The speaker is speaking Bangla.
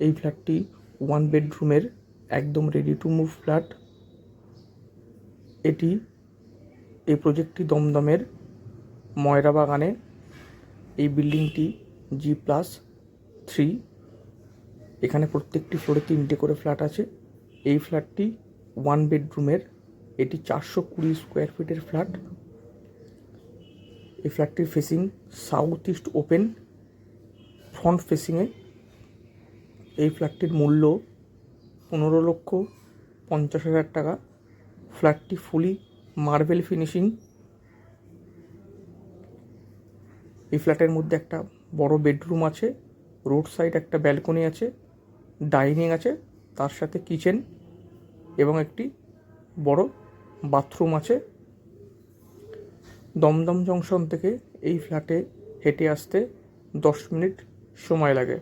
এই ফ্ল্যাটটি ওয়ান বেডরুমের একদম রেডি টু মুভ ফ্ল্যাট এটি এই প্রজেক্টটি দমদমের ময়রা বাগানে। এই বিল্ডিংটি জি প্লাস থ্রি এখানে প্রত্যেকটি ফ্লোরে তিনটে করে ফ্ল্যাট আছে। এই ফ্ল্যাটটি ওয়ান বেডরুমের এটি চারশো কুড়ি স্কোয়ার ফিটের ফ্ল্যাট এই ফ্ল্যাটটির facing south east open front ফেসিংয়ে এই ফ্ল্যাটটির মূল্য পনেরো লক্ষ পঞ্চাশ হাজার টাকা। ফ্ল্যাটটি ফুলি মার্বেল ফিনিশিং। এই ফ্ল্যাটের মধ্যে একটা বড় বেডরুম আছে, রোড সাইড একটা ব্যালকনি আছে, ডাইনিং আছে, তার সাথে কিচেন এবং একটি বড় বাথরুম আছে। দমদম জংশন থেকে এই ফ্ল্যাটে হেঁটে আসতে দশ মিনিট সময় লাগে।